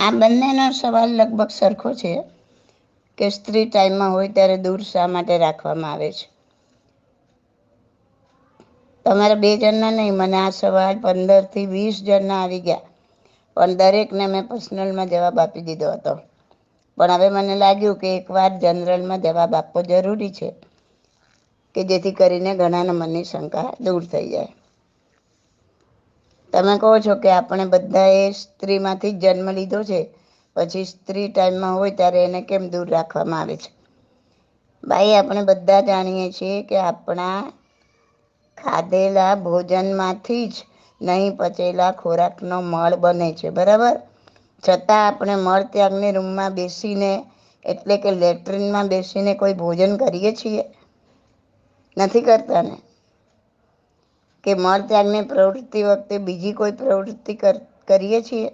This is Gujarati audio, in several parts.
આ બંનેનો સવાલ લગભગ સરખો છે કે સ્ત્રી ટાઈમમાં હોય ત્યારે દૂર શા માટે રાખવામાં આવે છે? તમારા બે જણના નહીં, મને આ સવાલ પંદરથી વીસ જણના આવી ગયા. પણ દરેકને મેં પર્સનલમાં જવાબ આપી દીધો હતો. પણ હવે મને લાગ્યું કે એકવાર જનરલમાં જવાબ આપવો જરૂરી છે કે જેથી કરીને ઘણાના મનની શંકા દૂર થઈ જાય. તમે કહો છો કે આપણે બધાએ સ્ત્રીમાંથી જન્મ લીધો છે, પછી સ્ત્રી ટાઈમમાં હોય ત્યારે એને કેમ દૂર રાખવામાં આવે છે? ભાઈ, આપણે બધા જાણીએ છીએ કે આપણા ખાધેલા ભોજનમાંથી જ નહીં પચેલા ખોરાકનો મળ બને છે, બરાબર? છતાં આપણે મળ ત્યાગની રૂમમાં બેસીને, એટલે કે લેટ્રિનમાં બેસીને કોઈ ભોજન કરીએ છીએ? નથી કરતા ને? કે મળ ત્યાગની પ્રવૃત્તિ વખતે બીજી કોઈ પ્રવૃત્તિ કરીએ છીએ?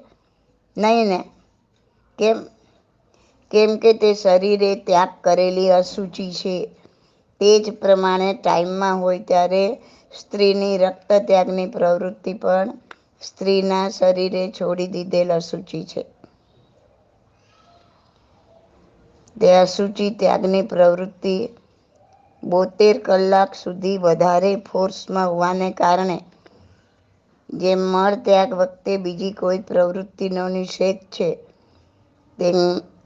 નહીં ને. કેમ કેમ કે તે શરીરે ત્યાગ કરેલી અસૂચિ છે. તે જ પ્રમાણે ટાઈમમાં હોય ત્યારે સ્ત્રીની રક્ત ત્યાગની પ્રવૃત્તિ પણ સ્ત્રીના શરીરે છોડી દીધેલ અસૂચિ છે. તે અસૂચિ ત્યાગની પ્રવૃત્તિ બોતેર કલાક સુધી વધારે ફોર્સમાં હોવાને કારણે જેમ મળ ત્યાગ વખતે બીજી કોઈ પ્રવૃત્તિનો નિષેધ છે તે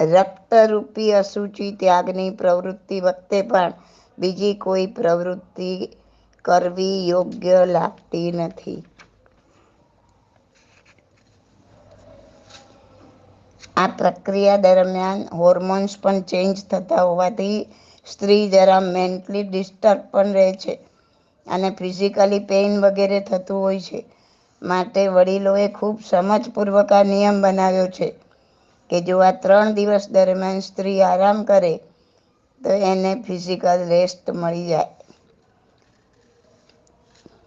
રક્તરૂપી અસૂચિ ત્યાગની પ્રવૃત્તિ વખતે પણ બીજી કોઈ પ્રવૃત્તિ કરવી યોગ્ય લાગતી નથી. આ પ્રક્રિયા દરમિયાન હોર્મોન્સ પણ ચેન્જ થતા હોવાથી સ્ત્રી જરા મેન્ટલી ડિસ્ટર્બ પણ રહે છે અને ફિઝિકલી પેઇન વગેરે થતું હોય છે. માટે વડીલોએ ખૂબ સમજપૂર્વક આ નિયમ બનાવ્યો છે કે જો આ ત્રણ દિવસ દરમિયાન સ્ત્રી આરામ કરે, તો એને ફિઝિકલ રેસ્ટ મળી જાય.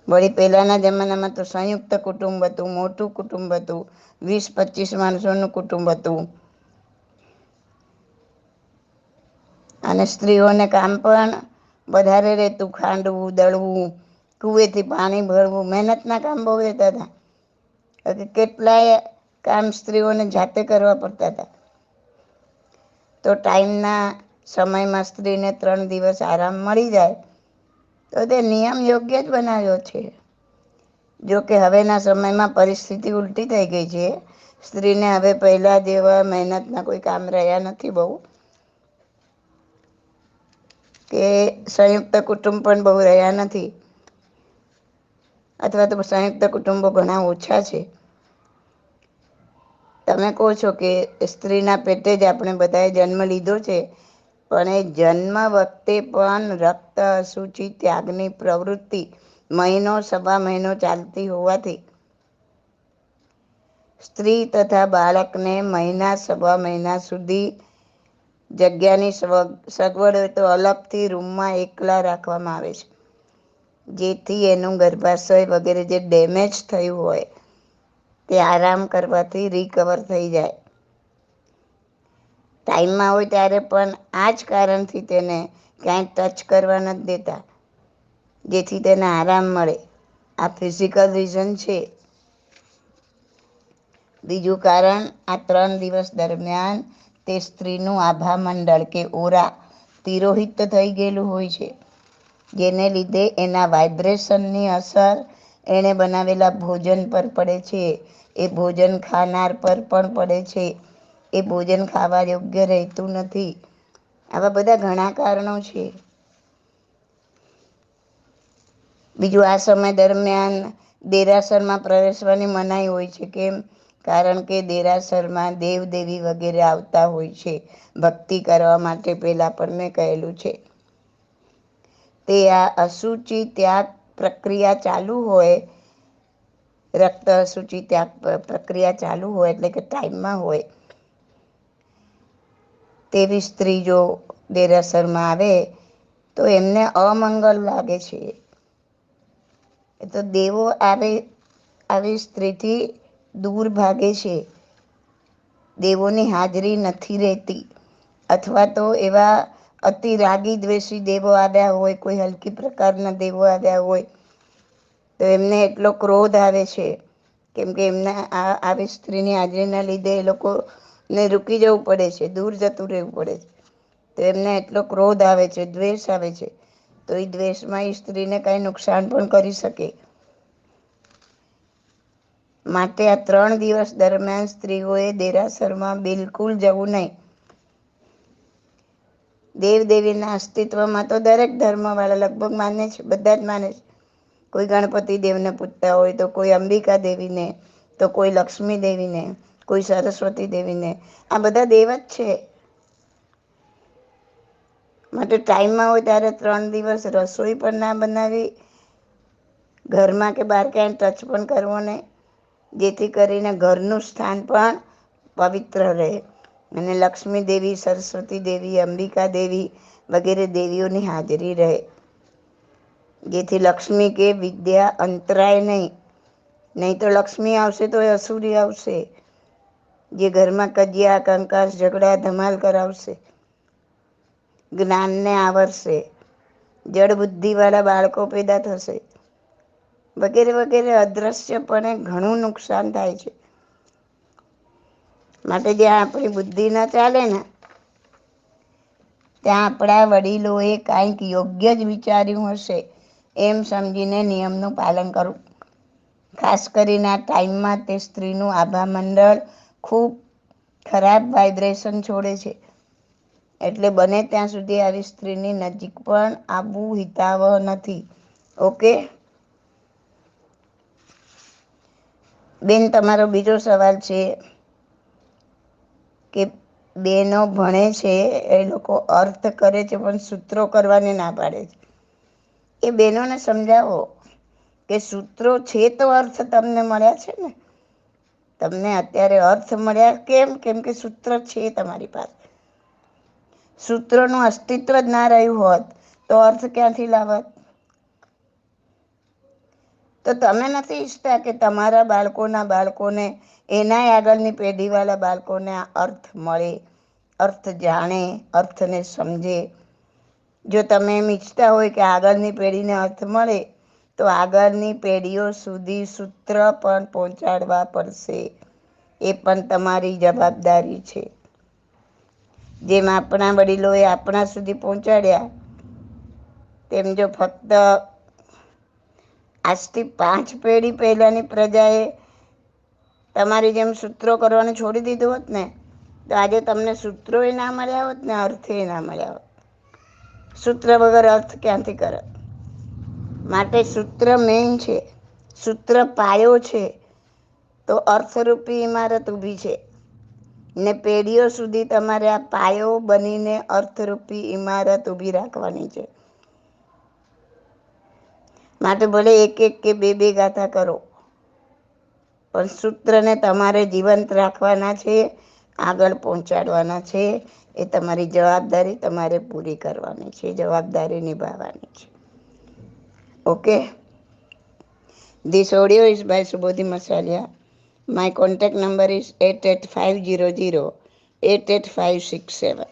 વળી પહેલાંના જમાનામાં તો સંયુક્ત કુટુંબ હતું, મોટું કુટુંબ હતું, વીસ પચીસ માણસોનું કુટુંબ હતું. અને સ્ત્રીઓને કામ પણ વધારે રહેતું, ખાંડવું, દળવું કુવેથી પાણી ભરવું, મહેનતના કામ બહુ રહેતા હતા. કેટલાય કામ સ્ત્રીઓને જાતે કરવા પડતા હતા. તો ટાઈમના સમયમાં સ્ત્રીને ત્રણ દિવસ આરામ મળી જાય, તો તે નિયમ યોગ્ય જ બનાવ્યો છે. જો કે હવેના સમયમાં પરિસ્થિતિ ઉલટી થઈ ગઈ છે. સ્ત્રીને હવે પહેલાં જેવા મહેનતના કોઈ કામ રહ્યા નથી બહુ. કે સંયુક્ત કુટુંબ પણ બહુ રહ્યા નથી. અથવા તો સંયુક્ત કુટુંબો ઘણા ઓછા છે. તમે કહો છો કે સ્ત્રીના પેટે જ આપણે બધાએ જન્મ લીધો છે, પણ એ જન્મ વખતે પણ રક્ત અસુચિ ત્યાગની પ્રવૃત્તિ મહિનો, સવા મહિનો ચાલતી હોવાથી સ્ત્રી તથા બાળકને મહિના, સવા મહિના સુધી જગ્યાની સગવડ હોય તો અલગથી રૂમમાં એકલા રાખવામાં આવે છે. જેથી એનું ગર્ભાશય વગેરે જે ડેમેજ થયું હોય, તે આરામ કરવાથી રિકવર થઈ જાય. ટાઈમમાં હોય ત્યારે પણ આ જ કારણથી તેને ક્યાંય ટચ કરવા નથી દેતા, જેથી તેને આરામ મળે. આ ફિઝિકલ રીઝન છે. બીજું કારણ આ ત્રણ દિવસ દરમિયાન તે સ્ત્રીનું આભા મંડળ કે ઓરા તિરોહિત થઈ ગયેલું હોય છે. જેને લીધે એના વાઇબ્રેશનની અસર એણે બનાવેલા ભોજન પર પડે છે. એ ભોજન ખાનાર પર પણ પડે છે. એ ભોજન ખાવા યોગ્ય રહેતું નથી. આવા બધા ઘણા કારણો છે. બીજું, આ સમય દરમિયાન દેરાસરમાં પ્રવેશવાની મનાઈ હોય છે. કેમ? કારણ કે દેરાસરમાં દેવ દેવી વગેરે આવતા હોય છે. ભક્તિ કરવા માટે પહેલાં પણ મેં કહેલું છે. તે આ અસુચિ ત્યાગ પ્રક્રિયા ચાલુ હોય, રક્ત અસુચિ ત્યાગ પ્રક્રિયા ચાલુ હોય એટલે કે ટાઈમમાં હોય. તેવી સ્ત્રી જો દેરાસરમાં આવે, તો એમને અમંગલ લાગે છે. એ તો દેવો આવે, આવી સ્ત્રીથી દૂર ભાગે છે. દેવોની હાજરી નથી રહેતી. અથવા તો એવા અતિ રાગી દ્વેષી દેવો આવ્યા હોય, કોઈ હલકી પ્રકારના દેવો આવ્યા હોય, તો એમને એટલો ક્રોધ આવે છે. કેમ કે એમના આ, આવી સ્ત્રીની હાજરીના લીધે એ લોકોને રૂકી જવું પડે છે, દૂર જતું રહેવું પડે છે. તો એમને એટલો ક્રોધ આવે છે, દ્વેષ આવે છે. તો એ દ્વેષમાં એ સ્ત્રીને કાંઈ નુકસાન પણ કરી શકે. માટે આ ત્રણ દિવસ દરમિયાન સ્ત્રીઓએ દેરાસરમાં બિલકુલ જવું નહીં. દેવદેવીના અસ્તિત્વમાં તો દરેક ધર્મવાળા લગભગ માને છે, બધા જ માને છે. કોઈ ગણપતિ દેવને પૂજતા હોય તો કોઈ અંબિકા દેવીને, તો કોઈ લક્ષ્મી દેવીને, કોઈ સરસ્વતી દેવીને. આ બધા દેવ જ છે. માટે ટાઈમમાં હોય ત્યારે ત્રણ દિવસ રસોઈ પણ ના બનાવી, ઘરમાં કે બહાર ક્યાંય ટચ પણ કરવો નહીં. જેથી કરીને ઘરનું સ્થાન પણ પવિત્ર રહે. અને લક્ષ્મી દેવી, સરસ્વતી દેવી, અંબિકા દેવી વગેરે દેવીઓની હાજરી રહે. જેથી લક્ષ્મી કે વિદ્યા અંતરાય નહીં. નહીં તો લક્ષ્મી આવશે તો એ અસુરી આવશે. જે ઘરમાં કજિયા, કંકાસ, ઝઘડા, ધમાલ કરાવશે. જ્ઞાનને આવરશે. જડ બુદ્ધિવાળા બાળકો પેદા થશે. વગેરે વગેરે અદ્રશ્યપણે ઘણું નુકસાન થાય છે. માટે જ્યાં આપણી બુદ્ધિ ના ચાલે ને, ત્યાં આપણા વડીલોએ કાંઈક યોગ્ય જ વિચાર્યું હશે, એમ સમજીને નિયમનું પાલન કરવું ખાસ કરીને આ ટાઈમમાં તે સ્ત્રીનું આભા મંડળ ખૂબ ખરાબ વાઇબ્રેશન છોડે છે. એટલે બને ત્યાં સુધી આવી સ્ત્રીની નજીક પણ આવવું હિતાવહ નથી. ઓકે? બેન, તમારો બીજો સવાલ છે કે બેનો ભણે છે, એ લોકો અર્થ કરે છે, પણ સૂત્રો કરવાને ના પાડે છે. એ બહેનોને સમજાવો કે સૂત્રો છે તો અર્થ તમને મળ્યા છે ને? તમને અત્યારે અર્થ મળ્યા કેમ? કેમ કે સૂત્ર છે તમારી પાસે. સૂત્રોનું અસ્તિત્વ જ ના રહ્યું હોત તો અર્થ ક્યાંથી લાવત? તો તમે નથી ઈચ્છતા કે તમારા બાળકોના બાળકોને એનાય આગળની પેઢીવાળા બાળકોને આ અર્થ મળે, અર્થ જાણે, અર્થને સમજે? જો તમે એમ ઈચ્છતા હોય કે આગળની પેઢીને અર્થ મળે, તો આગળની પેઢીઓ સુધી સૂત્ર પણ પહોંચાડવા પડશે. એ પણ તમારી જવાબદારી છે. જેમ આપણા વડીલોએ આપણા સુધી પહોંચાડ્યા, તેમ જો ફક્ત આજથી પાંચ પેઢી પહેલાંની પ્રજાએ તમારી જેમ સૂત્રો કરવાનું છોડી દીધું હોત ને, તો આજે તમને સૂત્રોએ ના મળ્યા હોત ને અર્થે ના મળ્યા હોત. સૂત્ર વગર અર્થ ક્યાંથી કરે? માટે સૂત્ર મેઇન છે, સૂત્ર પાયો છે, તો અર્થરૂપી ઇમારત ઊભી છે. ને પેઢીઓ સુધી તમારે આ પાયો બનીને અર્થરૂપી ઇમારત ઊભી રાખવાની છે. માટે ભલે એક એક કે બે બે ગાથા કરો. પણ સૂત્રને તમારે જીવંત રાખવાના છે, આગળ પહોંચાડવાના છે, એ તમારી જવાબદારી તમારે પૂરી કરવાની છે, જવાબદારી નિભાવવાની છે. Okay this audio is by Subodhi Masaliya my contact number is eight eight five zero zero eight eight five six seven